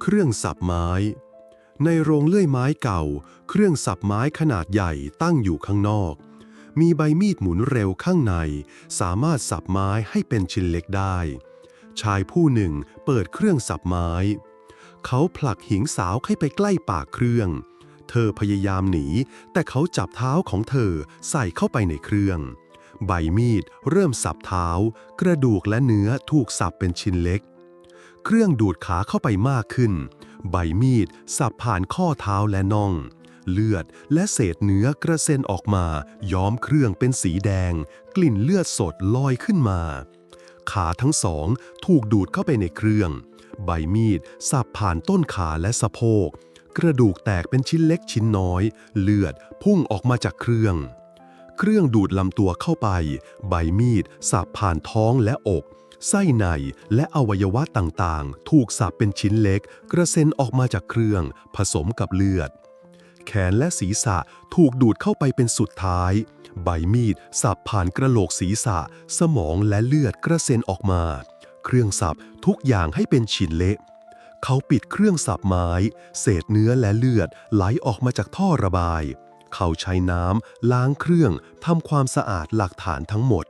เครื่องสับไม้ ในโรงเลื่อยไม้เก่า เครื่องสับไม้ขนาดใหญ่ตั้งอยู่ข้างนอก มีใบมีดหมุนเร็วข้างใน สามารถสับไม้ให้เป็นชิ้นเล็กได้ ชายผู้หนึ่งเปิดเครื่องสับไม้ เขาผลักหญิงสาวให้ไปใกล้ปากเครื่อง เธอพยายามหนี แต่เขาจับเท้าของเธอใส่เข้าไปในเครื่องใบมีดเริ่มสับเท้า กระดูกและเนื้อถูกสับเป็นชิ้นเล็ก เครื่องดูดขาเข้าไปมากขึ้น ใบมีดสับผ่านข้อเท้าและน่อง เลือดและเศษเนื้อกระเซ็นออกมา ย้อมเครื่องเป็นสีแดง กลิ่นเลือดสดลอยขึ้นมา ขาทั้งสองถูกดูดเข้าไปในเครื่อง ใบมีดสับผ่านต้นขาและสะโพก กระดูกแตกเป็นชิ้นเล็กชิ้นน้อย เลือดพุ่งออกมาจากเครื่อง เครื่องดูดลำตัวเข้าไป ใบมีดสับผ่านท้องและอก ไส้ในและอวัยวะต่างๆ ถูกสับเป็นชิ้นเล็ก กระเซ็นออกมาจากเครื่อง ผสมกับเลือด แขนและศีรษะถูกดูดเข้าไปเป็นสุดท้าย ใบมีดสับผ่านกระโหลกศีรษะ สมองและเลือดกระเซ็นออกมา เครื่องสับทุกอย่างให้เป็นชิ้นเละเขาปิดเครื่องสับไม้ เศษเนื้อและเลือดไหลออกมาจากท่อระบาย เขาใช้น้ำล้างเครื่องทำความสะอาดหลักฐานทั้งหมด